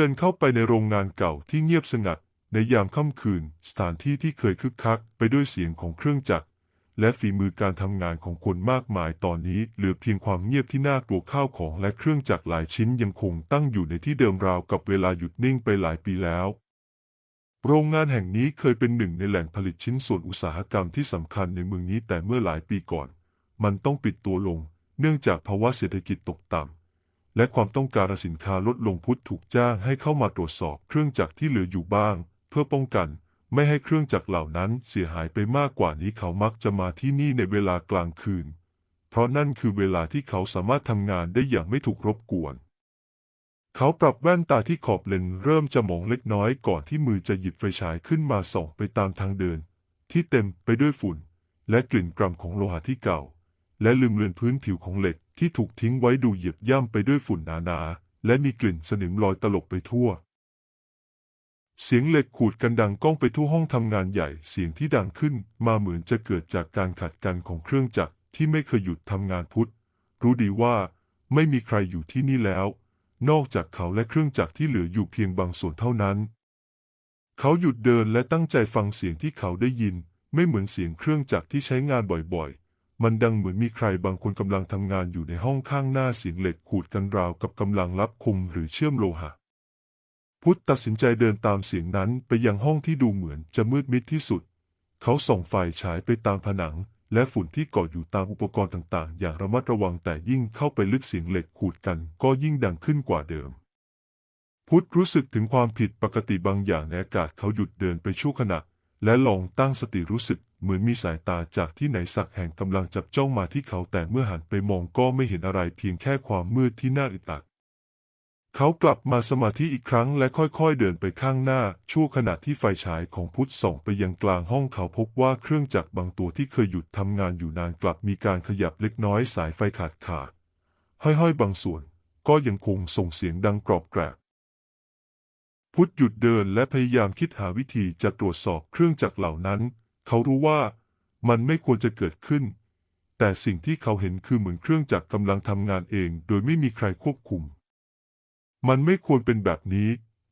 เดินเข้าไปในโรงงานเก่าที่เงียบสงัด ในยามค่ำคืน สถานที่ที่เคยคึกคักไปด้วยเสียงของเครื่องจักร และฝีมือการทำงานของคนมากมายตอนนี้เหลือเพียงความเงียบที่น่ากลัวข้าวของและเครื่องจักรหลายชิ้นยังคงตั้งอยู่ในที่เดิมราวกับเวลาหยุดนิ่งไปหลายปีแล้ว โรงงานแห่งนี้เคยเป็นหนึ่งในแหล่งผลิตชิ้นส่วนอุตสาหกรรมที่สำคัญในเมืองนี้แต่เมื่อหลายปีก่อน มันต้องปิดตัวลง เนื่องจากภาวะเศรษฐกิจตกต่ำ และความต้องการสินค้าลดลงพุทธถูกจ้างให้เข้ามาตรวจสอบเครื่องจักรที่เหลืออยู่บ้าง เพื่อป้องกันไม่ให้เครื่องจักรเหล่านั้นเสียหายไปมากกว่านี้เขามักจะมาที่นี่ในเวลากลางคืน เพราะนั่นคือเวลาที่เขาสามารถทำงานได้อย่างไม่ถูกรบกวน เขาปรับแว่นตาที่ขอบเลนเริ่มจะมองเล็กน้อยก่อนที่มือจะหยิบไฟฉายขึ้นมาส่องไปตามทางเดิน ที่เต็มไปด้วยฝุ่น และกลิ่นกรัมของโลหะที่เก่า และลืมเลือนพื้นผิวของเหล็ก ที่ถูกทิ้งไว้ดูเหยียบย่ำไปด้วยฝุ่นหนาๆและมีกลิ่นสนิมลอยตลบไปทั่ว เสียงเหล็กขูดกันดังก้องไปทั่วห้องทำงานใหญ่ เสียงที่ดังขึ้นมาเหมือนจะเกิดจากการขัดกันของเครื่องจักรที่ไม่เคยหยุดทำงานพุทธ รู้ดีว่าไม่มีใครอยู่ที่นี่แล้ว นอกจากเขาและเครื่องจักรที่เหลืออยู่เพียงบางส่วนเท่านั้น เขาหยุดเดินและตั้งใจฟังเสียงที่เขาได้ยิน ไม่เหมือนเสียงเครื่องจักรที่ใช้งานบ่อยๆ มันดังเหมือนมีใครบางคนกำลังทำงานอยู่ในห้องข้างหน้าเสียงเหล็กขูดกันราวกับกำลังรับคมหรือเชื่อมโลหะ พุทธตัดสินใจเดินตามเสียงนั้นไปยังห้องที่ดูเหมือนจะมืดมิดที่สุด เขาส่องไฟฉายไปตามผนัง และฝุ่นที่เกาะอยู่ตามอุปกรณ์ต่างๆ อย่างระมัดระวังแต่ยิ่งเข้าไปลึกเสียงเหล็กขูดกันก็ยิ่งดังขึ้นกว่าเดิม พุทธรู้สึกถึงความผิดปกติบางอย่างในอากาศเขาหยุดเดินไปชั่วขณะ และลองตั้งสติรู้สึกเหมือนมีสายตาจากที่ไหนสักแห่งกำลังจับจ้องมาที่เขาแต่เมื่อหันไปมองก็ไม่เห็นอะไรเพียงแค่ความมืดที่น่าอึดอัด เขากลับมาสมาธิอีกครั้งและค่อยๆเดินไปข้างหน้า ชั่วขณะที่ไฟฉายของพุทธส่องไปยังกลางห้องเขาพบว่าเครื่องจักรบางตัวที่เคยหยุดทำงานอยู่นานกลับมีการขยับเล็กน้อยสายไฟขาดขาดห้อยๆบางส่วน ก็ยังคงส่งเสียงดังกรอบแกรบ พุทธหยุดเดินและพยายามคิดหาวิธีจะตรวจสอบเครื่องจักรเหล่านั้น เขารู้ว่ามันไม่ควรจะเกิดขึ้น แต่สิ่งที่เขาเห็นคือเหมือนเครื่องจักรกำลังทำงานเอง โดยไม่มีใครควบคุม มันไม่ควรเป็นแบบนี้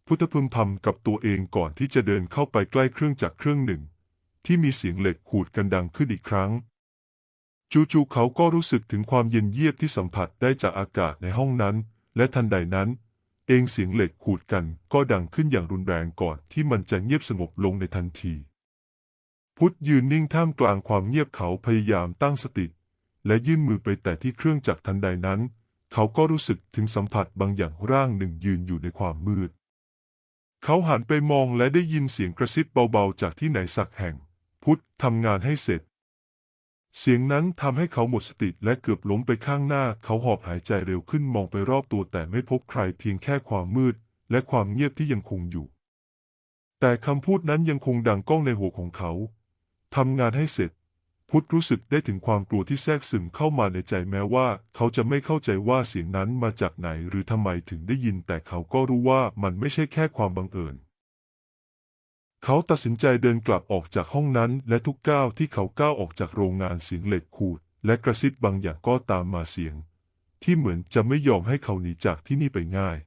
พุทธพึมพำกับตัวเองก่อนที่จะเดินเข้าไปใกล้เครื่องจักรเครื่องหนึ่ง ที่มีเสียงเหล็กขูดกันดังขึ้นอีกครั้ง จู่ๆเขาก็รู้สึกถึงความเย็นเยียบที่สัมผัสได้จากอากาศในห้องนั้น และทันใดนั้น เองเสียงเหล็กขูดกันก็ดังขึ้นอย่างรุนแรงก่อนที่มันจะเงียบสงบลงในทันที พุทธยืนนิ่งท่ามกลางความเงียบเขาพยายามตั้งสติ และยื่นมือไปแต่ที่เครื่องจักรทันใดนั้น เขาก็รู้สึกถึงสัมผัสบางอย่างร่างหนึ่งยืนอยู่ในความมืด เขาหันไปมองและได้ยินเสียงกระซิบเบาๆจากที่ไหนสักแห่ง พุทธทำงานให้เสร็จ เสียงนั้นทำให้เขาหมดสติและเกือบล้มไปข้างหน้า เขาหอบหายใจเร็วขึ้นมองไปรอบตัวแต่ไม่พบใครเพียงแค่ความมืด และความเงียบที่ยังคงอยู่ แต่คำพูดนั้นยังคงดังก้องในหัวของเขาทำงานให้เสร็จ พุทธรู้สึกได้ถึงความกลัวที่แทรกซึมเข้ามาในใจแม้ว่า เขาจะไม่เข้าใจว่าเสียงนั้นมาจากไหน หรือทำไมถึงได้ยิน แต่เขาก็รู้ว่ามันไม่ใช่แค่ความบังเอิญ เขาตัดสินใจเดินกลับออกจากห้องนั้น และทุกก้าวที่เขาก้าวออกจากโรงงานเสียงเหล็กขูด และกระซิบบางอย่างก็ตามมาเสียง ที่เหมือนจะไม่ยอมให้เขาหนีจากที่นี่ไปง่าย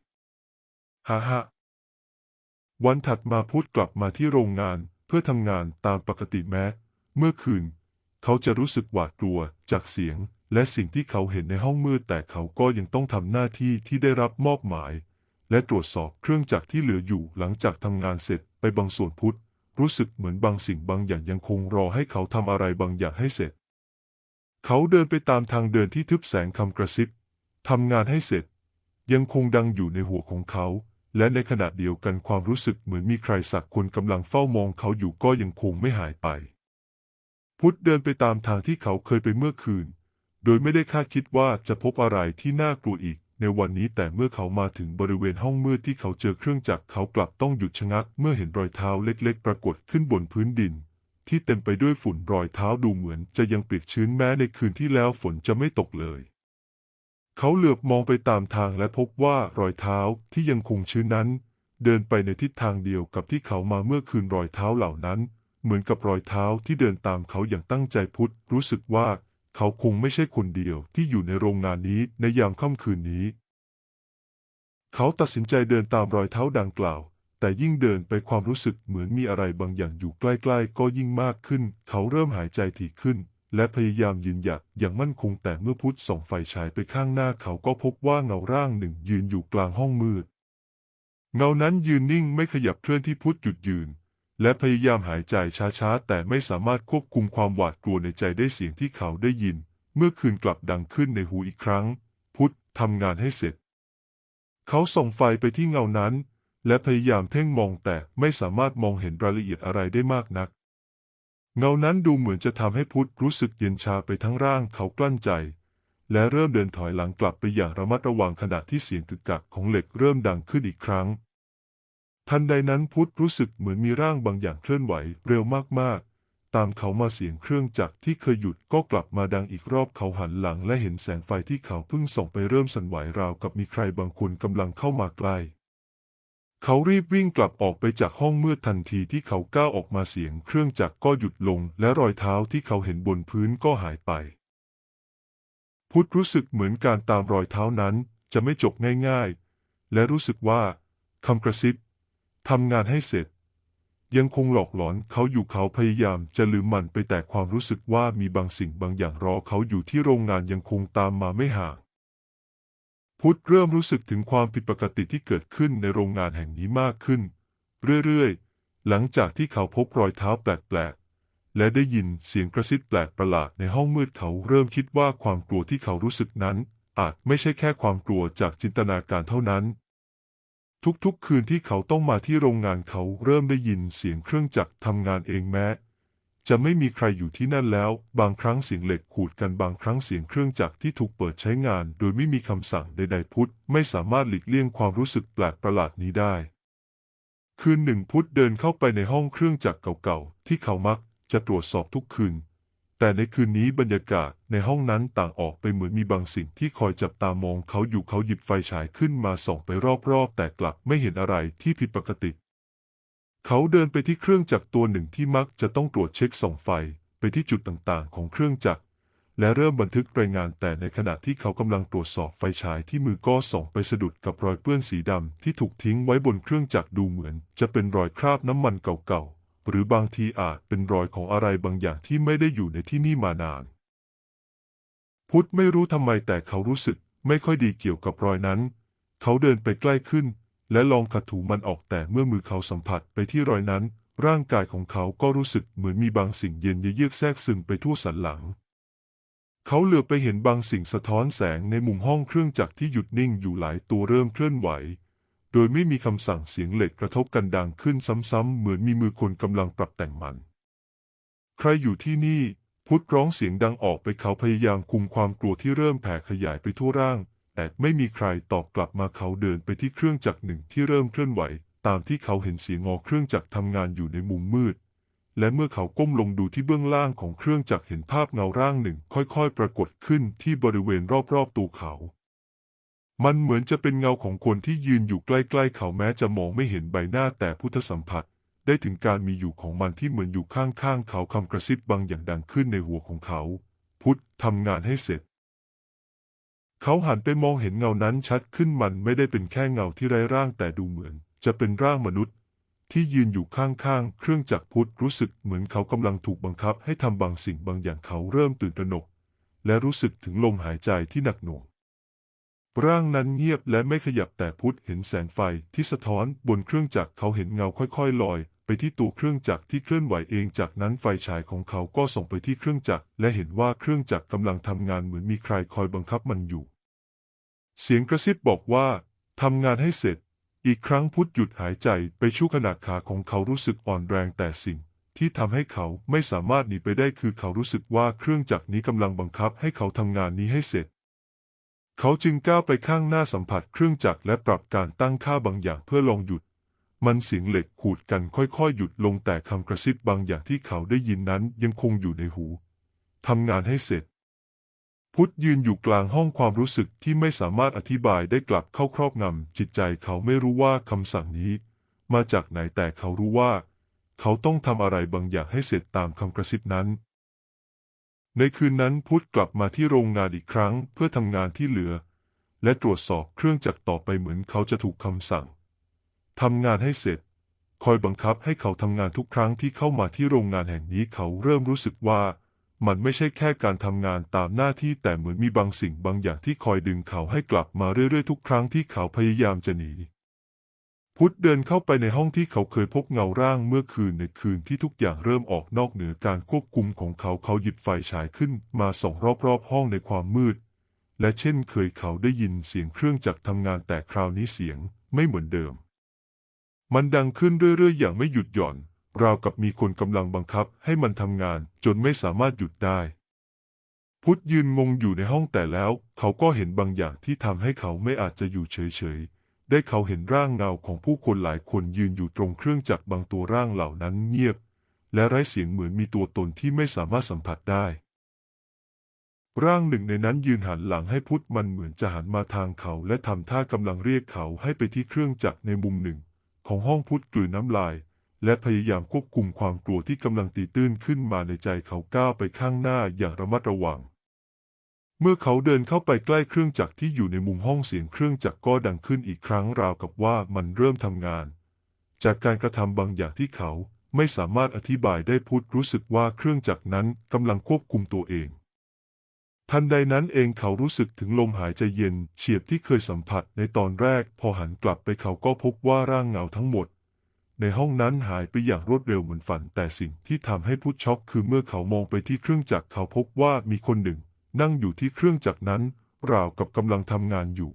ฮ่าฮ่าวันถัดมาพุทธกลับมาที่โรงงานเพื่อทำงานตามปกติแม้ เมื่อคืน เขาจะรู้สึกหวาดกลัวจากเสียง และสิ่งที่เขาเห็นในห้องมืดแต่เขาก็ยังต้องทำหน้าที่ที่ได้รับมอบหมาย และตรวจสอบเครื่องจักรที่เหลืออยู่หลังจากทำงานเสร็จ ไปบางส่วนพุทธรู้สึกเหมือนบางสิ่งบางอย่างยังคงรอให้เขาทำอะไรบางอย่างให้เสร็จ เขาเดินไปตามทางเดินที่ทึบแสงคำกระซิบทำงานให้เสร็จ ยังคงดังอยู่ในหัวของเขา และในขณะเดียวกันความรู้สึกเหมือนมีใครสักคนกำลังเฝ้ามองเขาอยู่ก็ยังคงไม่หายไป พุทธเดินไปตามทางที่เขาเคยไปเมื่อคืน โดยไม่ได้คาดคิดว่าจะพบอะไรที่น่ากลัวอีก ในวันนี้แต่เมื่อเขามาถึงบริเวณห้องมืดที่เขาเจอเครื่องจักรเขากลับต้องหยุดชะงัก เมื่อเห็นรอยเท้าเล็กๆ ปรากฏขึ้นบนพื้นดิน ที่เต็มไปด้วยฝุ่นรอยเท้าดูเหมือนจะยังเปียกชื้นแม้ในคืนที่แล้วฝนจะไม่ตกเลย เขาเหลือบมองไปตามทางและพบว่ารอยเท้าที่ยังคงชื้นนั้น เดินไปในทิศทางเดียวกับที่เขามาเมื่อคืนรอยเท้าเหล่านั้น เหมือนกับรอยเท้าที่เดินตามเขาอย่างตั้งใจพุทธรู้สึกว่า เขาคงไม่ใช่คนเดียวที่อยู่ในโรงงานนี้ในยามค่ำคืนนี้ เขาตัดสินใจเดินตามรอยเท้าดังกล่าว แต่ยิ่งเดินไปความรู้สึกเหมือนมีอะไรบางอย่างอยู่ใกล้ๆ ก็ยิ่งมากขึ้น เขาเริ่มหายใจถี่ขึ้น และพยายามยืนหยัดอย่างมั่นคงแต่เมื่อพุทธส่องไฟฉายไปข้างหน้าเขาก็พบว่าเงาร่างหนึ่งยืนอยู่กลางห้องมืด เงานั้นยืนนิ่งไม่ขยับเคลื่อนที่พุทธหยุดยืน และพยายามหายใจช้าๆ แต่ไม่สามารถควบคุมความหวาดกลัวในใจได้เสียงที่เขาได้ยิน เมื่อคืนกลับดังขึ้นในหูอีกครั้ง พุทธทำงานให้เสร็จ เขาส่องไฟไปที่เงานั้น และพยายามเพ่งมองแต่ไม่สามารถมองเห็นรายละเอียดอะไรได้มากนัก เงานั้นดูเหมือนจะทำให้พุทธรู้สึกเย็นชาไปทั้งร่างเขากลั้นใจ และเริ่มเดินถอยหลังกลับไปอย่างระมัดระวังขณะที่เสียงกึกกักของเหล็กเริ่มดังขึ้นอีกครั้ง ทันใดนั้นพุทธรู้สึกเหมือนมีร่างบางอย่างเคลื่อนไหวเร็วมากๆ ตามเขามาเสียงเครื่องจักรที่เคยหยุดก็กลับมาดังอีกรอบเขาหันหลังและเห็นแสงไฟที่เขาเพิ่งส่องไปเริ่มสั่นไหวราวกับมีใครบางคนกำลังเข้ามาใกล้เขารีบวิ่งกลับออกไปจากห้องมืดทันทีที่เขาก้าวออกมาเสียงเครื่องจักรก็หยุดลง และรอยเท้าที่เขาเห็นบนพื้นก็หายไป พุทธรู้สึกเหมือนการตามรอยเท้านั้นจะไม่จบง่ายๆ และรู้สึกว่าคำกระซิบ ทำงานให้เสร็จ ยังคงหลอกหลอนเขาอยู่เขาพยายามจะลืมมันไปแต่ความรู้สึกว่ามีบางสิ่งบางอย่างรอเขาอยู่ที่โรงงานยังคงตามมาไม่ห่างพุทธเริ่มรู้สึกถึงความผิดปกติที่เกิดขึ้นในโรงงานแห่งนี้มากขึ้น เรื่อยๆ หลังจากที่เขาพบรอยเท้าแปลกๆ และได้ยินเสียงกระซิบแปลกประหลาดในห้องมืดเขาเริ่มคิดว่าความกลัวที่เขารู้สึกนั้น อาจไม่ใช่แค่ความกลัวจากจินตนาการเท่านั้น ทุกๆ คืนที่เขาต้องมาที่โรงงานเขาเริ่มได้ยินเสียงเครื่องจักรทำงานเองแม้ จะไม่มีใครอยู่ที่นั่นแล้ว บางครั้งเสียงเหล็กขูดกันบางครั้งเสียงเครื่องจักรที่ถูกเปิดใช้งาน โดยไม่มีคำสั่งใดๆพุทธไม่สามารถหลีกเลี่ยงความรู้สึกแปลกประหลาดนี้ได้ คืนหนึ่งพุทธเดินเข้าไปในห้องเครื่องจักรเก่าๆที่เขามักจะตรวจสอบทุกคืน แต่ในคืนนี้บรรยากาศในห้องนั้นต่างออกไปเหมือนมีบางสิ่งที่คอยจับตามองเขาอยู่เขาหยิบไฟฉายขึ้นมาส่องไปรอบๆ แต่กลับไม่เห็นอะไรที่ผิดปกติ เขาเดินไปที่เครื่องจักรตัวหนึ่งที่มักจะต้องตรวจเช็คส่องไฟไปที่จุดต่างๆ ของเครื่องจักร และเริ่มบันทึกรายงานแต่ในขณะที่เขากำลังตรวจสอบไฟฉายที่มือก็ส่องไปสะดุดกับรอยเปื้อนสีดำที่ถูกทิ้งไว้บนเครื่องจักรดูเหมือน จะเป็นรอยคราบน้ำมันเก่าๆ หรือบางทีอาจเป็นรอยของอะไรบางอย่างที่ไม่ได้อยู่ในที่นี่มานาน พุทธไม่รู้ทำไมแต่เขารู้สึกไม่ค่อยดีเกี่ยวกับรอยนั้น เขาเดินไปใกล้ขึ้น และลองขัดถูมันออกแต่เมื่อมือเขาสัมผัสไปที่รอยนั้น ร่างกายของเขาก็รู้สึกเหมือนมีบางสิ่งเย็นเยือกแทรกซึมไปทั่วสันหลัง เขาเหลือไปเห็นบางสิ่งสะท้อนแสงในมุมห้องเครื่องจักรที่หยุดนิ่งอยู่หลายตัวเริ่มเคลื่อนไหว โดยไม่มีคำสั่งเสียงเหล็กกระทบกันดังขึ้นซ้ำๆเหมือนมีมือคนกำลังปรับแต่งมัน ใครอยู่ที่นี่พุทธร้องเสียงดังออกไปเขาพยายามคุมความกลัวที่เริ่มแผ่ขยายไปทั่วร่าง แต่ไม่มีใครตอบกลับมาเขาเดินไปที่เครื่องจักรหนึ่งที่เริ่มเคลื่อนไหว ตามที่เขาเห็นเสียงงอเครื่องจักรทำงานอยู่ในมุมมืด และเมื่อเขาก้มลงดูที่เบื้องล่างของเครื่องจักรเห็นภาพเงาร่างหนึ่ง ค่อยๆ ปรากฏขึ้นที่บริเวณรอบๆตัวเขา มันเหมือนจะเป็นเงาของคนที่ยืนอยู่ใกล้ๆเขาแม้จะมองไม่เห็นใบหน้าแต่พุทธสัมผัส ได้ถึงการมีอยู่ของมันที่เหมือนอยู่ข้างๆเขาคำกระซิบบางอย่างดังขึ้นในหัวของเขา พุทธทำงานให้เสร็จ เขาหันไปมองเห็นเงานั้นชัดขึ้นมันไม่ได้เป็นแค่เงาที่ไร้ร่างแต่ดูเหมือน จะเป็นร่างมนุษย์ ที่ยืนอยู่ข้างๆเครื่องจักรพุทธรู้สึกเหมือนเขากำลังถูกบังคับให้ทำบางสิ่งบางอย่างเขาเริ่มตื่นตระหนก และรู้สึกถึงลมหายใจที่หนักหน่วง ร่างนั้นเงียบและไม่ขยับแต่พุทธเห็นแสงไฟที่สะท้อนบนเครื่องจักรเขาเห็นเงาค่อยๆลอย ไปที่ตัวเครื่องจักรที่เคลื่อนไหวเองจากนั้นไฟฉายของเขาก็ส่งไปที่เครื่องจักรและเห็นว่าเครื่องจักรกำลังทำงานเหมือนมีใครคอยบังคับมันอยู่ เสียงกระซิบบอกว่าทำงานให้เสร็จ อีกครั้งพุทธหยุดหายใจไปชั่วขณะขาของเขารู้สึกอ่อนแรงแต่สิ่งที่ทำให้เขาไม่สามารถหนีไปได้คือเขารู้สึกว่าเครื่องจักรนี้กำลังบังคับให้เขาทำงานนี้ให้เสร็จ เขาจึงก้าวไปข้างหน้าสัมผัสเครื่องจักรและปรับการตั้งค่าบางอย่างเพื่อลองหยุด มันเสียงเหล็กขูดกันค่อยๆ หยุดลงแต่คำกระซิบบางอย่างที่เขาได้ยินนั้นยังคงอยู่ในหู ทำงานให้เสร็จ พุทธยืนอยู่กลางห้องความรู้สึกที่ไม่สามารถอธิบายได้กลับเข้าครอบงำจิตใจเขาไม่รู้ว่าคำสั่งนี้ มาจากไหนแต่เขารู้ว่า เขาต้องทำอะไรบางอย่างให้เสร็จตามคำกระซิบนั้น ในคืนนั้นพุทธกลับมาที่โรงงานอีกครั้งเพื่อทำงานที่เหลือ และตรวจสอบเครื่องจักรต่อไปเหมือนเขาจะถูกคำสั่งทำงานให้เสร็จ คอยบังคับให้เขาทำงานทุกครั้งที่เข้ามาที่โรงงานแห่งนี้เขาเริ่มรู้สึกว่า มันไม่ใช่แค่การทำงานตามหน้าที่แต่เหมือนมีบางสิ่งบางอย่างที่คอยดึงเขาให้กลับมาเรื่อยๆทุกครั้งที่เขาพยายามจะหนี พุทธเดินเข้าไปในห้องที่เขาเคยพบเงาร่างเมื่อคืนในคืนที่ทุกอย่างเริ่มออกนอกเหนือการควบคุมของเขาเขาหยิบไฟฉายขึ้นมาส่องรอบๆห้องในความมืด และเช่นเคยเขาได้ยินเสียงเครื่องจักรทำงานแต่คราวนี้เสียงไม่เหมือนเดิม มันดังขึ้นเรื่อยๆอย่างไม่หยุดหย่อน ราวกับมีคนกำลังบังคับให้มันทำงานจนไม่สามารถหยุดได้ พุทธยืนงงอยู่ในห้องแต่แล้ว เขาก็เห็นบางอย่างที่ทำให้เขาไม่อาจจะอยู่เฉยๆ ได้เขาเห็นร่างเงาของผู้คนหลายคนยืนอยู่ตรงเครื่องจักรบางตัวร่างเหล่านั้นเงียบ และไร้เสียงเหมือนมีตัวตนที่ไม่สามารถสัมผัสได้ ร่างหนึ่งในนั้นยืนหันหลังให้พุทธมันเหมือนจะหันมาทางเขา และทำท่ากำลังเรียกเขาให้ไปที่เครื่องจักรในมุมหนึ่ง ของห้องพุทธกลืนน้ำลาย และพยายามควบคุมความกลัวที่กำลังตีตื้นขึ้นมาในใจเขาก้าวไปข้างหน้าอย่างระมัดระวัง เมื่อเขาเดินเข้าไปใกล้เครื่องจักรที่อยู่ในมุมห้องเสียงเครื่องจักรก็ดังขึ้นอีกครั้งราวกับว่ามันเริ่มทำงาน จากการกระทำบางอย่างที่เขาไม่สามารถอธิบายได้พุทธรู้สึกว่าเครื่องจักรนั้นกำลังควบคุมตัวเอง ทันใดนั้นเองเขารู้สึกถึงลมหายใจเย็นเฉียบที่เคยสัมผัสในตอนแรก พอหันกลับไปเขาก็พบว่าร่างเงาทั้งหมด ในห้องนั้นหายไปอย่างรวดเร็วเหมือนฝัน แต่สิ่งที่ทำให้พุทธช็อกคือเมื่อเขามองไปที่เครื่องจักรเขาพบว่ามีคนหนึ่ง นั่งอยู่ที่เครื่องจักรนั้นราวกับกำลังทำงานอยู่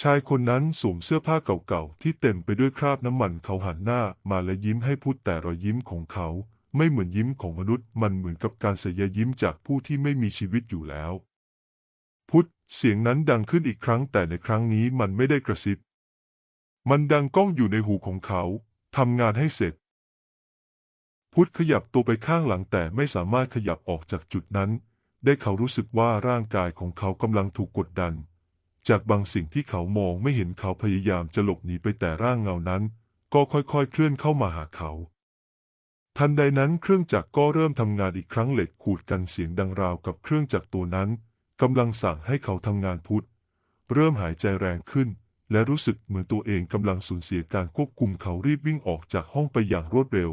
ชายคนนั้นสวมเสื้อผ้าเก่าๆที่เต็มไปด้วยคราบน้ำมันเขาหันหน้ามาและยิ้มให้พุทธแต่รอยยิ้มของเขา ไม่เหมือนยิ้มของมนุษย์ มันเหมือนกับการเสยยิ้มจากผู้ที่ไม่มีชีวิตอยู่แล้ว พุทธเสียงนั้นดังขึ้นอีกครั้งแต่ในครั้งนี้มันไม่ได้กระซิบ มันดังก้องอยู่ในหูของเขาทำงานให้เสร็จ พุทธขยับตัวไปข้างหลังแต่ไม่สามารถขยับออกจากจุดนั้น ได้เขารู้สึกว่าร่างกายของเขากำลังถูกกดดัน จากบางสิ่งที่เขามองไม่เห็นเขาพยายามจะหลบหนีไปแต่ร่างเงานั้น ก็ค่อยๆเคลื่อนเข้ามาหาเขา ทันใดนั้นเครื่องจักรก็เริ่มทำงานอีกครั้งเหล็กขูดกันเสียงดังราวกับเครื่องจักรตัวนั้นกำลังสั่งให้เขาทำงานพุทธเริ่มหายใจแรงขึ้น และรู้สึกเหมือนตัวเองกำลังสูญเสียการควบคุมเขารีบวิ่งออกจากห้องไปอย่างรวดเร็ว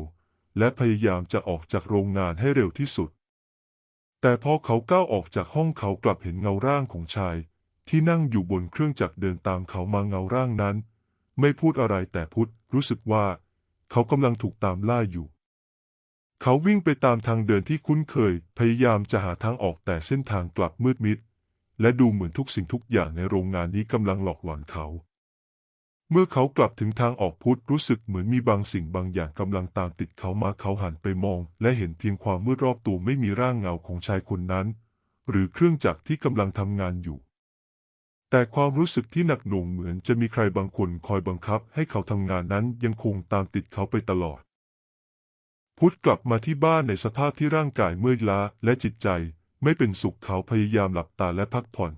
และพยายามจะออกจากโรงงานให้เร็วที่สุด แต่พอเขาก้าวออกจากห้องเขากลับเห็นเงาร่างของชาย ที่นั่งอยู่บนเครื่องจักรเดินตามเขามาเงาร่างนั้น ไม่พูดอะไรแต่พุทธรู้สึกว่า เขากำลังถูกตามล่าอยู่ เขาวิ่งไปตามทางเดินที่คุ้นเคย พยายามจะหาทางออกแต่เส้นทางกลับมืดมิด และดูเหมือนทุกสิ่งทุกอย่างในโรงงานนี้กำลังหลอกหลอนเขา เมื่อเขากลับถึงทางออกพุทธรู้สึกเหมือนมีบางสิ่งบางอย่างกำลังตามติดเขามาเขาหันไปมอง และเห็นเพียงความมืดรอบตัวไม่มีร่างเงาของชายคนนั้น หรือเครื่องจักรที่กำลังทำงานอยู่ แต่ความรู้สึกที่หนักหน่วงเหมือนจะมีใครบางคนคอยบังคับให้เขาทำงานนั้นยังคงตามติดเขาไปตลอด พุทธกลับมาที่บ้านในสภาพที่ร่างกายเมื่อยล้าและจิตใจ ไม่เป็นสุขเขาพยายามหลับตาและพักผ่อน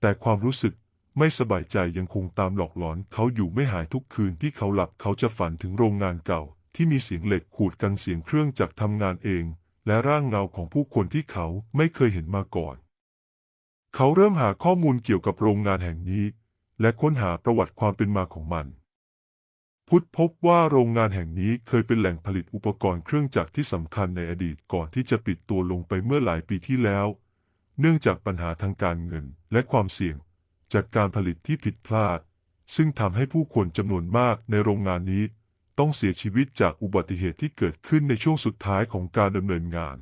แต่ความรู้สึก ไม่สบายใจยังคงตามหลอกหลอนเขาอยู่ไม่หายทุกคืนที่เขาหลับเขาจะฝันถึงโรงงานเก่า ที่มีเสียงเหล็กขูดกันเสียงเครื่องจักรทำงานเอง และร่างเงาของผู้คนที่เขาไม่เคยเห็นมาก่อน เขาเริ่มหาข้อมูลเกี่ยวกับโรงงานแห่งนี้ และค้นหาประวัติความเป็นมาของมัน พุทธพบว่าโรงงานแห่งนี้เคยเป็นแหล่งผลิตอุปกรณ์เครื่องจักรที่สำคัญในอดีตก่อนที่จะปิดตัวลงไปเมื่อหลายปีที่แล้ว เนื่องจากปัญหาทางการเงินและความเสี่ยง จากการผลิตที่ผิดพลาด ซึ่งทำให้ผู้คนจำนวนมากในโรงงานนี้ ต้องเสียชีวิตจากอุบัติเหตุที่เกิดขึ้นในช่วงสุดท้ายของการดำเนินงาน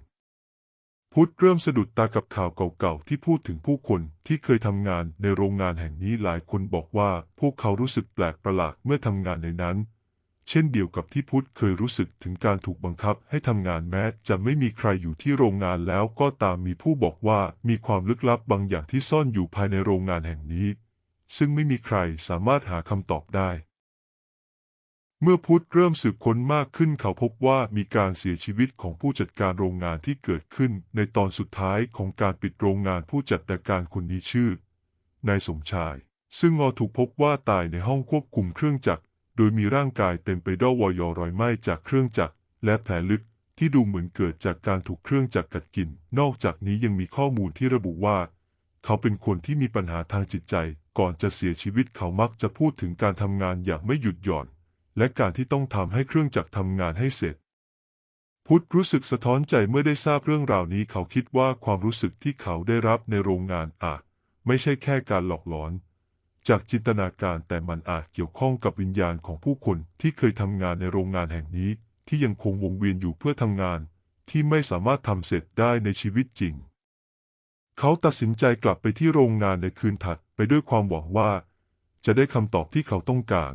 พุทธเริ่มสะดุดตากับข่าวเก่าๆที่พูดถึงผู้คนที่เคยทำงานในโรงงานแห่งนี้หลายคนบอกว่าพวกเขารู้สึกแปลกประหลาดเมื่อทำงานในนั้น เช่นเดียวกับที่พุทธเคยรู้สึกถึงการถูกบังคับให้ทำงานแม้ จะไม่มีใครอยู่ที่โรงงานแล้วก็ตามมีผู้บอกว่ามีความลึกลับบางอย่างที่ซ่อนอยู่ภายในโรงงานแห่งนี้ ซึ่งไม่มีใครสามารถหาคำตอบได้ เมื่อพุทธเริ่มสืบค้นมากขึ้นเขาพบว่ามีการเสียชีวิตของผู้จัดการโรงงานที่เกิดขึ้น ในตอนสุดท้ายของการปิดโรงงานผู้จัดการคนนี้ชื่อนายสมชายซึ่งงอถูกพบว่าตายในห้องควบคุมเครื่องจักร โดยมีร่างกายเต็มไปด้วยวอยรอยไหม้จากเครื่องจักรและแผลลึกที่ดูเหมือนเกิดจากการถูกเครื่องจักรกัดกิน นอกจากนี้ยังมีข้อมูลที่ระบุว่า เขาเป็นคนที่มีปัญหาทางจิตใจ ก่อนจะเสียชีวิตเขามักจะพูดถึงการทำงานอย่างไม่หยุดหย่อน และการที่ต้องทำให้เครื่องจักรทำงานให้เสร็จ พุทธรู้สึกสะท้อนใจเมื่อได้ทราบเรื่องราวนี้ เขาคิดว่าความรู้สึกที่เขาได้รับในโรงงานอาจไม่ใช่แค่การหลอกหลอน จากจินตนาการแต่มันอาจเกี่ยวข้องกับวิญญาณของผู้คนที่เคยทำงานในโรงงานแห่งนี้ ที่ยังคงวงเวียนอยู่เพื่อทำงาน ที่ไม่สามารถทำเสร็จได้ในชีวิตจริง เขาตัดสินใจกลับไปที่โรงงานในคืนถัดไปด้วยความหวังว่า จะได้คำตอบที่เขาต้องการ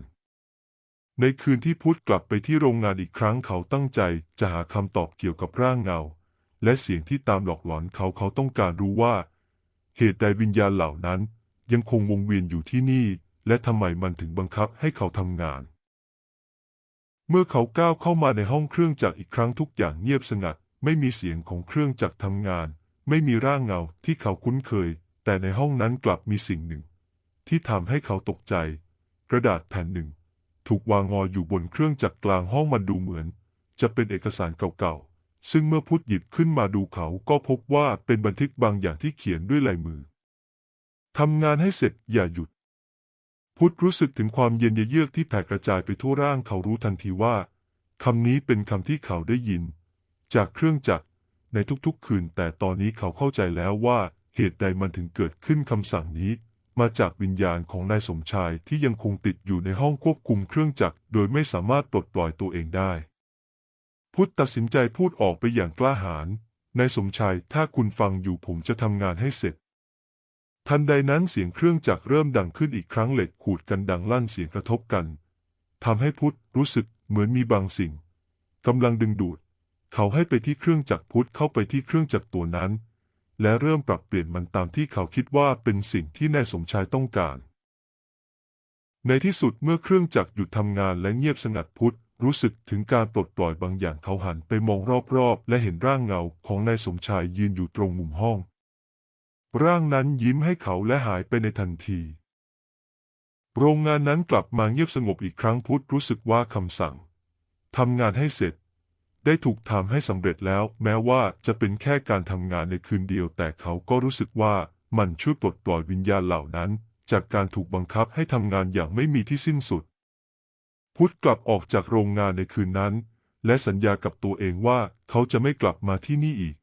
ในคืนที่พุทธกลับไปที่โรงงานอีกครั้งเขาตั้งใจจะหาคำตอบเกี่ยวกับร่างเงา และเสียงที่ตามหลอกหลอนเขาเขาต้องการรู้ว่า เหตุใดวิญญาณเหล่านั้น ยังคงวงเวียนอยู่ที่นี่ และทำไมมันถึงบังคับให้เขาทำงาน เมื่อเขาก้าวเข้ามาในห้องเครื่องจักรอีกครั้งทุกอย่างเงียบสงัด ไม่มีเสียงของเครื่องจักรทำงาน ไม่มีร่างเงาที่เขาคุ้นเคย แต่ในห้องนั้นกลับมีสิ่งหนึ่ง ที่ทำให้เขาตกใจ กระดาษแผ่นหนึ่ง ถูกวางงออยู่บนเครื่องจักรกลางห้องมันดูเหมือน จะเป็นเอกสารเก่าๆซึ่งเมื่อพุทธหยิบขึ้นมาดูเขาก็พบว่าเป็นบันทึกบางอย่างที่เขียนด้วยลายมือ ทำงานให้เสร็จอย่าหยุด พุทธรู้สึกถึงความเย็นเยือกที่แผ่กระจายไปทั่วร่างเขารู้ทันทีว่าคำนี้เป็นคำที่เขาได้ยิน จากเครื่องจักรในทุกๆ คืน แต่ตอนนี้เขาเข้าใจแล้วว่าเหตุใดมันถึงเกิดขึ้นคำสั่งนี้ มาจากวิญญาณของนายสมชายที่ยังคงติดอยู่ในห้องควบคุมเครื่องจักรโดยไม่สามารถปลดปล่อยตัวเองได้ พุทธตัดสินใจพูดออกไปอย่างกล้าหาญนายสมชายถ้าคุณฟังอยู่ผมจะทำงานให้เสร็จ ทันใดนั้นเสียงเครื่องจักรเริ่มดังขึ้นอีกครั้งเหล็กขูดกันดังลั่นเสียงกระทบกันทำให้พุทธรู้สึกเหมือนมีบางสิ่งกำลังดึงดูด เขาให้ไปที่เครื่องจักรพุทธเข้าไปที่เครื่องจักรตัวนั้น และเริ่มปรับเปลี่ยนมันตามที่เขาคิดว่าเป็นสิ่งที่นายสมชายต้องการ ในที่สุดเมื่อเครื่องจักรหยุดทำงานและเงียบสงัดพุทธรู้สึกถึงการปลดปล่อยบางอย่างเขาหันไปมองรอบๆ และเห็นร่างเงาของนายสมชายยืนอยู่ตรงมุมห้อง ร่างนั้นยิ้มให้เขาและหายไปในทันที โรงงานนั้นกลับมาเงียบสงบอีกครั้งพุทธรู้สึกว่าคำสั่งทำงานให้เสร็จ ได้ถูกทำให้สำเร็จแล้ว แม้ว่าจะเป็นแค่การทำงานในคืนเดียว แต่เขาก็รู้สึกว่ามันช่วยปลดปล่อยวิญญาณเหล่านั้น จากการถูกบังคับให้ทำงานอย่างไม่มีที่สิ้นสุด พุทธกลับออกจากโรงงานในคืนนั้น และสัญญากับตัวเองว่าเขาจะไม่กลับมาที่นี่อีก